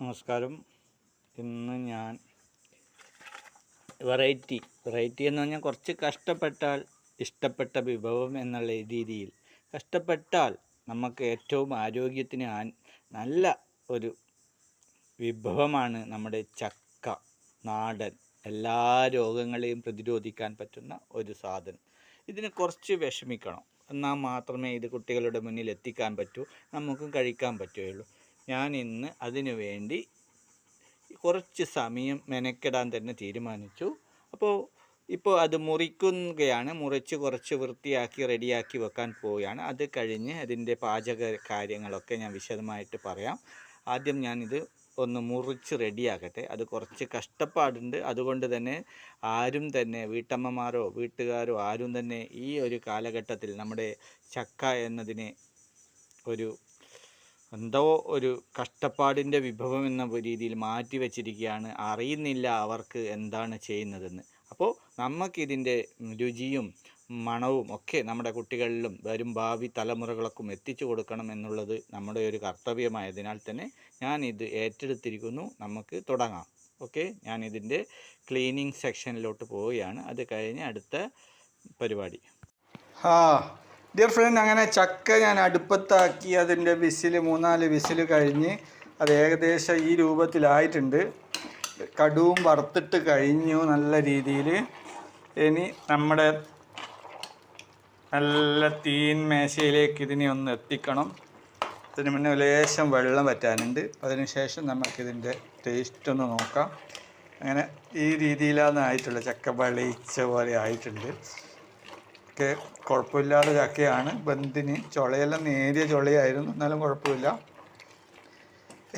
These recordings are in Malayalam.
നമസ്കാരം. ഇന്ന് ഞാൻ വെറൈറ്റി വെറൈറ്റി എന്ന് പറഞ്ഞാൽ കുറച്ച് കഷ്ടപ്പെട്ടാൽ ഇഷ്ടപ്പെട്ട വിഭവം എന്നുള്ള രീതിയിൽ. കഷ്ടപ്പെട്ടാൽ നമുക്ക് ഏറ്റവും ആരോഗ്യത്തിന് നല്ല ഒരു വിഭവമാണ് നമ്മുടെ ചക്ക നാടൻ എല്ലാ രോഗങ്ങളെയും പ്രതിരോധിക്കാൻ പറ്റുന്ന ഒരു സാധനം. ഇതിന് കുറച്ച് വിഷമിക്കണം. എന്നാൽ മാത്രമേ ഇത് കുട്ടികളുടെ മുന്നിൽ എത്തിക്കാൻ പറ്റൂ നമുക്കും കഴിക്കാൻ പറ്റുകയുള്ളൂ. ഞാൻ ഇന്ന് അതിനു വേണ്ടി കുറച്ച് സമയം മെനക്കെടാൻ തന്നെ തീരുമാനിച്ചു. അപ്പോൾ ഇപ്പോൾ അത് മുറിക്കുകയാണ്. മുറിച്ച് കുറച്ച് വൃത്തിയാക്കി റെഡിയാക്കി വെക്കാൻ പോവുകയാണ്. അത് കഴിഞ്ഞ് അതിന്റെ പാചക കാര്യങ്ങളൊക്കെ ഞാൻ വിശദമായിട്ട് പറയാം. ആദ്യം ഞാനിത് ഒന്ന് മുറിച്ച് റെഡിയാക്കട്ടെ അത് കുറച്ച് കഷ്ടപ്പാടുണ്ട്. അതുകൊണ്ട് തന്നെ ആരും തന്നെ വീട്ടമ്മമാരോ വീട്ടുകാരോ ആരും തന്നെ ഈ ഒരു കാലഘട്ടത്തിൽ നമ്മുടെ ചക്ക എന്നതിനെ ഒരു എന്തോ ഒരു കഷ്ടപ്പാടിന്റെ വിഭവം എന്ന രീതിയിൽ മാറ്റി വച്ചിരിക്കുകയാണ്. അറിയുന്നില്ല അവർക്ക് എന്താണ് ചെയ്യുന്നതെന്ന്. അപ്പോൾ നമുക്കിതിന്റെ രുചിയും മണവും ഒക്കെ നമ്മുടെ കുട്ടികളിലും വരും ഭാവി തലമുറകൾക്കും എത്തിച്ചു കൊടുക്കണം എന്നുള്ളത് നമ്മുടെ ഒരു കർത്തവ്യമായതിനാൽ തന്നെ ഞാൻ ഇത് ഏറ്റെടുത്തിരിക്കുന്നു. നമുക്ക് തുടങ്ങാം. ഓക്കെ? ഞാൻ ഇതിന്റെ ക്ലീനിങ് സെക്ഷനിലോട്ട് പോവുകയാണ്. അത് കഴിഞ്ഞ് അടുത്ത പരിപാടി. ആ ഡിയർ ഫ്രണ്ട് അങ്ങനെ ചക്ക ഞാൻ അടുപ്പത്താക്കി അതിന്റെ വിസിൽ മൂന്നാൽ വിസിൽ കഴിഞ്ഞ് അത് ഏകദേശം ഈ രൂപത്തിലായിട്ടുണ്ട്. കടുവും വറുത്തിട്ട് കഴിഞ്ഞു നല്ല രീതിയിൽ. ഇനി നമ്മുടെ നല്ല തീൻ മേശയിലേക്ക് ഇതിനെ ഒന്ന് എത്തിക്കണം. അതിന് മുന്നേ ലേശം വെള്ളം വറ്റാനുണ്ട്. അതിനുശേഷം നമുക്കിതിന്റെ ടേസ്റ്റ് ഒന്ന് നോക്കാം. അങ്ങനെ ഈ രീതിയിലാണ് ആയിട്ടുള്ള ചക്ക വെളിയിച്ച പോലെ ആയിട്ടുണ്ട്. ഒക്കെ കുഴപ്പമില്ലാത്ത ചക്കയാണ് ബന്ധിന് ചുളയെല്ലാം നേരിയ ചുളയായിരുന്നു. എന്നാലും കുഴപ്പമില്ല.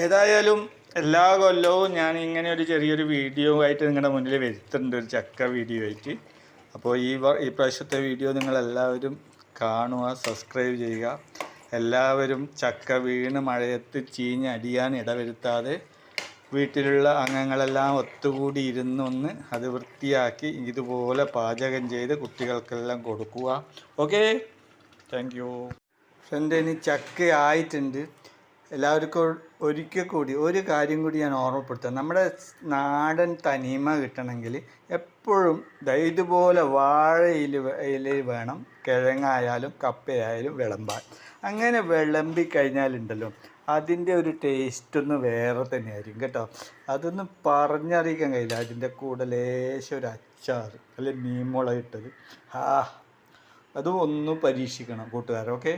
ഏതായാലും എല്ലാ കൊല്ലവും ഞാൻ ഇങ്ങനെ ഒരു ചെറിയൊരു വീഡിയോ ആയിട്ട് നിങ്ങളുടെ മുന്നിൽ വരുത്തുന്നുണ്ട്. ഒരു ചക്ക വീഡിയോ ആയിട്ട്. അപ്പോൾ ഈ ഈ പ്രാവശ്യത്തെ വീഡിയോ നിങ്ങളെല്ലാവരും കാണുക സബ്സ്ക്രൈബ് ചെയ്യുക. എല്ലാവരും ചക്ക വീണ് മഴയത്ത് ചീഞ്ഞ് അടിയാൻ ഇടവരുത്താതെ വീട്ടിലുള്ള അംഗങ്ങളെല്ലാം ഒത്തുകൂടി ഇരുന്നൊന്ന് അത് വൃത്തിയാക്കി ഇതുപോലെ പാചകം ചെയ്ത് കുട്ടികൾക്കെല്ലാം കൊടുക്കുക. ഓക്കെ താങ്ക് യു ഫ്രണ്ട് ഇനി ചക്ക ആയിട്ടുണ്ട്. എല്ലാവർക്കും ഒരിക്കൽ കൂടി ഒരു കാര്യം കൂടി ഞാൻ ഓർമ്മപ്പെടുത്താം. നമ്മുടെ നാടൻ തനിമ കിട്ടണമെങ്കിൽ എപ്പോഴും ഇതുപോലെ വാഴയിൽ ഇല ഇല വേണം കിഴങ്ങായാലും കപ്പയായാലും വിളമ്പാൻ. അങ്ങനെ വിളമ്പി കഴിഞ്ഞാലുണ്ടല്ലോ അതിന്റെ ഒരു ടേസ്റ്റ് ഒന്ന് വേറെ തന്നെയായിരിക്കും കേട്ടോ. അതൊന്നും പറഞ്ഞറിയിക്കാൻ കഴിയില്ല. അതിന്റെ കൂടെ ലേശം ഒരു അച്ചാർ അല്ലെ മീൻമുളകിട്ടത് ആ അതും ഒന്ന് പരീക്ഷിക്കണം കൂട്ടുകാർ ഓക്കെ?